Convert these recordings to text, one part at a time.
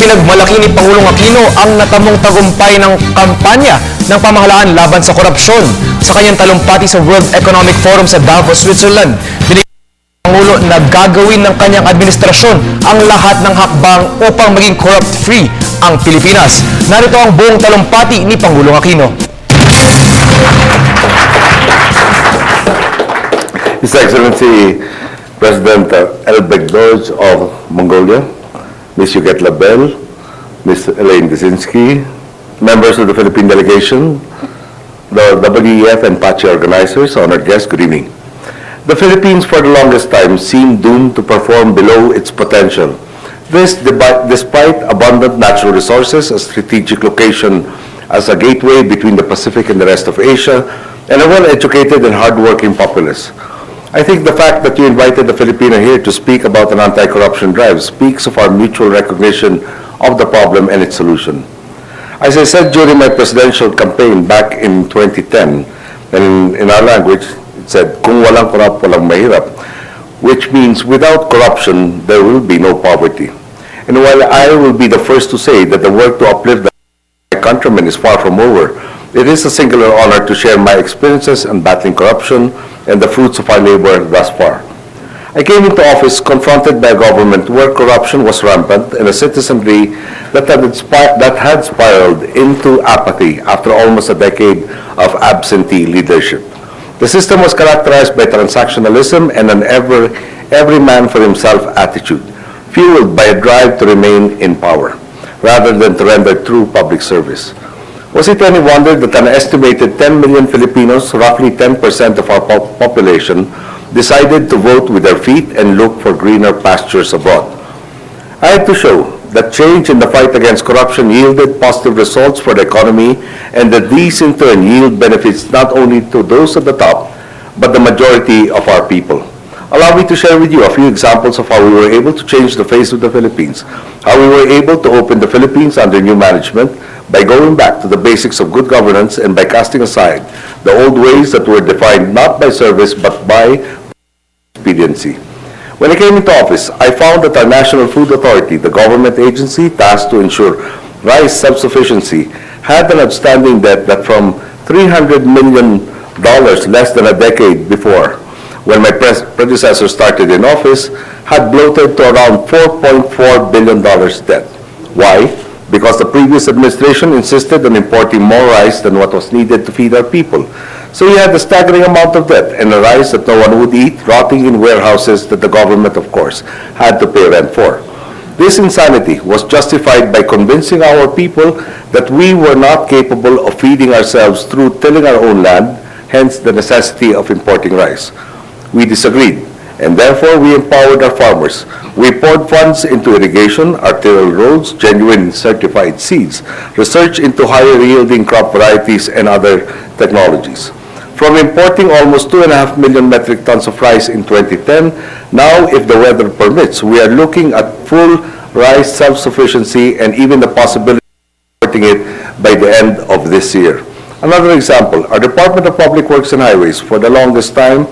Ipinagmalaki ni Pangulong Aquino ang natamong tagumpay ng kampanya ng pamahalaan laban sa korupsyon sa kanyang talumpati sa World Economic Forum sa Davos, Switzerland. Binigyan ng Pangulo na gagawin ng kanyang administrasyon ang lahat ng hakbang upang maging corrupt-free ang Pilipinas. Narito ang buong talumpati ni Pangulong Aquino. His Excellency President Elbeg Dodge of Mongolia, Ms. Yuget Labelle, Ms. Elaine Dzinski, members of the Philippine delegation, the WEF and PACHE organizers, honored guests, good evening. The Philippines for the longest time seemed doomed to perform below its potential. This despite abundant natural resources, a strategic location as a gateway between the Pacific and the rest of Asia, and a well-educated and hard-working populace. I think the fact that you invited the Filipino here to speak about an anti-corruption drive speaks of our mutual recognition of the problem and its solution. As I said during my presidential campaign back in 2010, and in, in our language, it said, kung walang korap, walang mahirap, which means without corruption, there will be no poverty. And while I will be the first to say that the work to uplift the countrymen is far from over, it is a singular honor to share my experiences in battling corruption and the fruits of our labor thus far. I came into office confronted by a government where corruption was rampant and a citizenry that had, that had spiraled into apathy after almost a decade of absentee leadership. The system was characterized by transactionalism and an ever, every man for himself attitude, fueled by a drive to remain in power, rather than to render true public service. Was it any wonder that an estimated 10 million Filipinos, roughly 10% of our pop- population, decided to vote with their feet and look for greener pastures abroad? I had to show that change in the fight against corruption yielded positive results for the economy and that these in turn yield benefits not only to those at the top, but the majority of our people. Allow me to share with you a few examples of how we were able to change the face of the Philippines, how we were able to open the Philippines under new management by going back to the basics of good governance and by casting aside the old ways that were defined not by service but by expediency. When I came into office, I found that our National Food Authority, the government agency tasked to ensure rice self-sufficiency, had an outstanding debt that from $300 million less than a decade before, when my predecessor started in office, had bloated to around $4.4 billion debt. Why? Because the previous administration insisted on importing more rice than what was needed to feed our people. So we had a staggering amount of debt and a rice that no one would eat, rotting in warehouses that the government, of course, had to pay rent for. This insanity was justified by convincing our people that we were not capable of feeding ourselves through tilling our own land, hence the necessity of importing rice. We disagreed, and therefore we empowered our farmers. We poured funds into irrigation, arterial roads, genuine certified seeds, research into higher yielding crop varieties and other technologies. From importing almost two and a half million metric tons of rice in 2010, now if the weather permits, we are looking at full rice self-sufficiency and even the possibility supporting it by the end of this year. Another example, our Department of Public Works and Highways, for the longest time,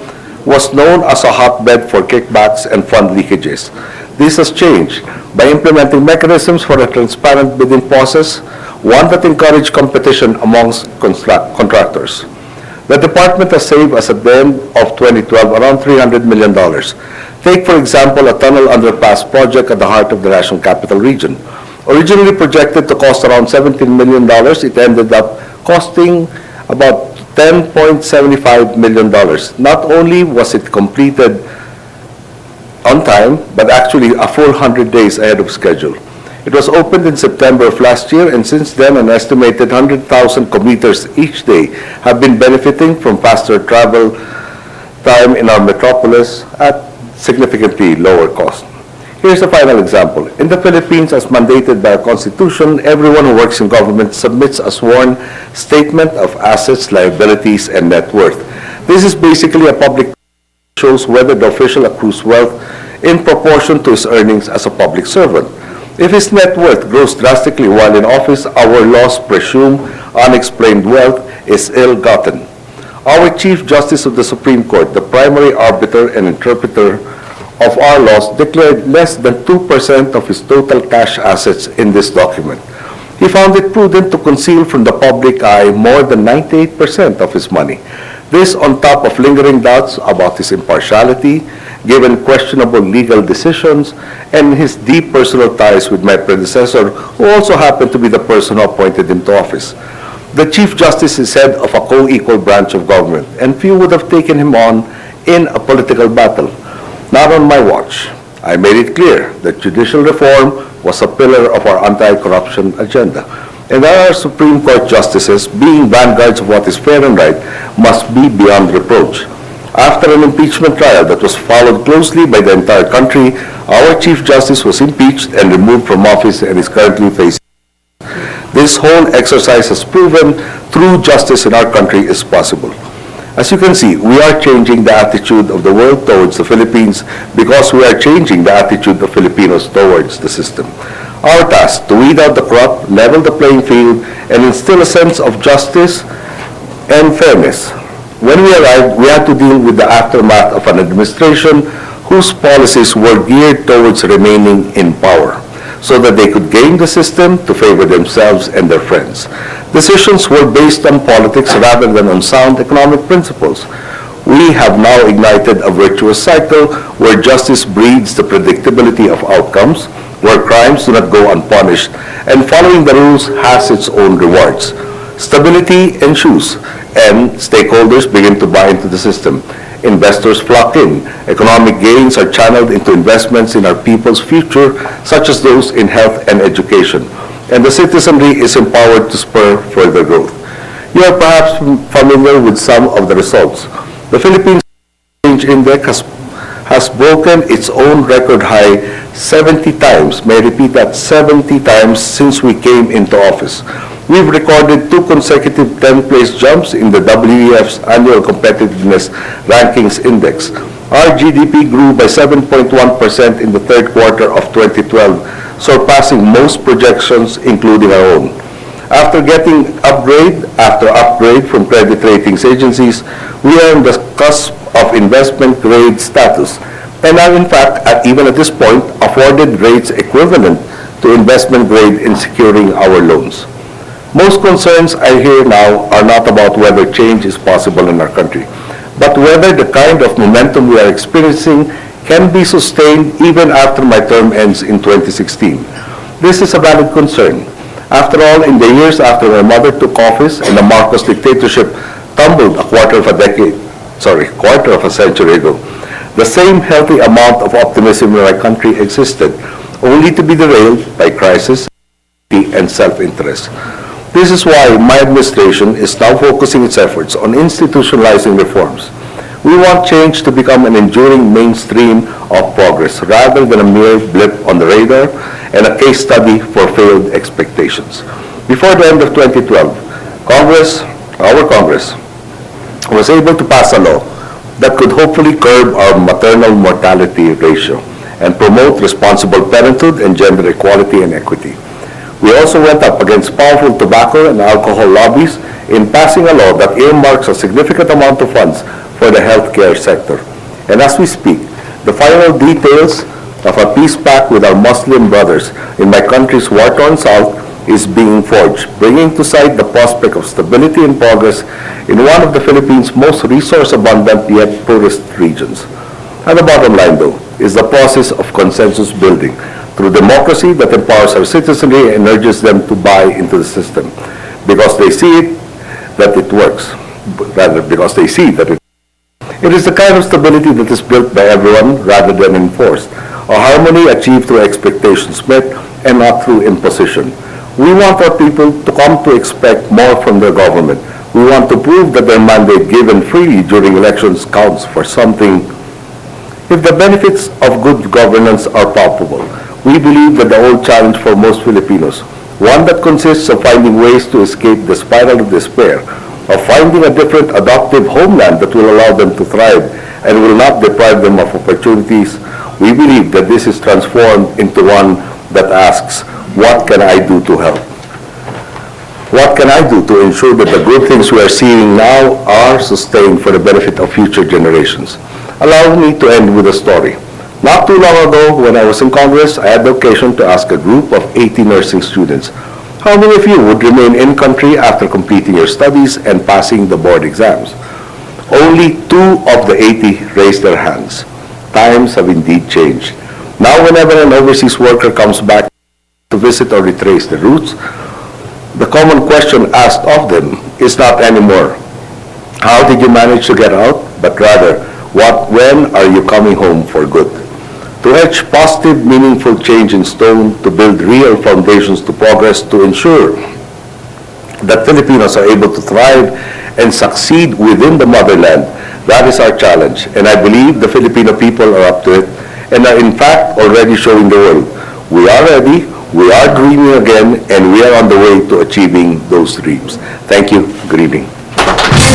was known as a hotbed for kickbacks and fund leakages. This has changed by implementing mechanisms for a transparent bidding process, one that encouraged competition amongst contractors. The department has saved as at the end of 2012 around $300 million. Take, for example, a tunnel underpass project at the heart of the National Capital Region. Originally projected to cost around $17 million, it ended up costing about $10.75 million. Not only was it completed on time, but actually a full 100 days ahead of schedule. It was opened in September of last year, and since then, an estimated 100,000 commuters each day have been benefiting from faster travel time in our metropolis at significantly lower cost. Here's a final example. In the Philippines, as mandated by our Constitution, everyone who works in government submits a sworn statement of assets, liabilities, and net worth. This is basically a public shows whether the official accrues wealth in proportion to his earnings as a public servant. If his net worth grows drastically while in office, our laws presume unexplained wealth is ill-gotten. Our Chief Justice of the Supreme Court, the primary arbiter and interpreter of our laws declared less than 2% of his total cash assets in this document. He found it prudent to conceal from the public eye more than 98% of his money. This on top of lingering doubts about his impartiality, given questionable legal decisions, and his deep personal ties with my predecessor, who also happened to be the person who appointed him to office. The Chief Justice is head of a co-equal branch of government, and few would have taken him on in a political battle. Not on my watch. I made it clear that judicial reform was a pillar of our anti-corruption agenda, and that our Supreme Court justices, being vanguards of what is fair and right, must be beyond reproach. After an impeachment trial that was followed closely by the entire country, our Chief Justice was impeached and removed from office and is currently facing this whole exercise has proven true justice in our country is possible. As you can see, we are changing the attitude of the world towards the Philippines because we are changing the attitude of Filipinos towards the system. Our task to weed out the corrupt, level the playing field, and instill a sense of justice and fairness. When we arrived, we had to deal with the aftermath of an administration whose policies were geared towards remaining in power so that they could game the system to favor themselves and their friends. Decisions were based on politics rather than on sound economic principles. We have now ignited a virtuous cycle where justice breeds the predictability of outcomes, where crimes do not go unpunished, and following the rules has its own rewards. Stability ensues, and stakeholders begin to buy into the system. Investors flock in. Economic gains are channeled into investments in our people's future, such as those in health and education. And the citizenry is empowered to spur further growth. You are perhaps familiar with some of the results. The Philippines Exchange Index has, has broken its own record high 70 times, may I repeat that, 70 times since we came into office. We've recorded two consecutive 10-place jumps in the WEF's Annual Competitiveness Rankings Index. Our GDP grew by 7.1% in the third quarter of 2012, surpassing most projections, including our own. After getting upgrade after upgrade from credit ratings agencies, we are on the cusp of investment grade status and are in fact, at- even at this point, afforded rates equivalent to investment grade in securing our loans. Most concerns I hear now are not about whether change is possible in our country, but whether the kind of momentum we are experiencing can be sustained even after my term ends in 2016. This is a valid concern. After all, in the years after my mother took office and the Marcos dictatorship tumbled a quarter of a decade, sorry, quarter of a century ago, the same healthy amount of optimism in our country existed, only to be derailed by crisis and self-interest. This is why my administration is now focusing its efforts on institutionalizing reforms. We want change to become an enduring mainstream of progress rather than a mere blip on the radar and a case study for failed expectations. Before the end of 2012, Congress, our Congress, was able to pass a law that could hopefully curb our maternal mortality ratio and promote responsible parenthood and gender equality and equity. We also went up against powerful tobacco and alcohol lobbies in passing a law that earmarks a significant amount of funds for the healthcare sector. And as we speak, the final details of a peace pact with our Muslim brothers in my country's war-torn south is being forged, bringing to sight the prospect of stability and progress in one of the Philippines' most resource-abundant yet poorest regions. And the bottom line, though, is the process of consensus building through democracy that empowers our citizenry and urges them to buy into the system because they see it, that it works, rather because they see that it it is the kind of stability that is built by everyone rather than enforced, a harmony achieved through expectations met and not through imposition. We want our people to come to expect more from their government. We want to prove that their mandate given freely during elections counts for something. If the benefits of good governance are palpable, we believe that the old challenge for most Filipinos, one that consists of finding ways to escape the spiral of despair, of finding a different adoptive homeland that will allow them to thrive and will not deprive them of opportunities, we believe that this is transformed into one that asks, what can I do to help? What can I do to ensure that the good things we are seeing now are sustained for the benefit of future generations? Allow me to end with a story. Not too long ago, when I was in Congress, I had the occasion to ask a group of 80 nursing students, how many of you would remain in country after completing your studies and passing the board exams? Only two of the 80 raised their hands. Times have indeed changed. Now, whenever an overseas worker comes back to visit or retrace their roots, the common question asked of them is not anymore, how did you manage to get out? But rather, what, when are you coming home for good? To etch positive, meaningful change in stone, to build real foundations to progress, to ensure that Filipinos are able to thrive and succeed within the motherland. That is our challenge, and I believe the Filipino people are up to it and are in fact already showing the world. We are ready, we are dreaming again, and we are on the way to achieving those dreams. Thank you. Good evening.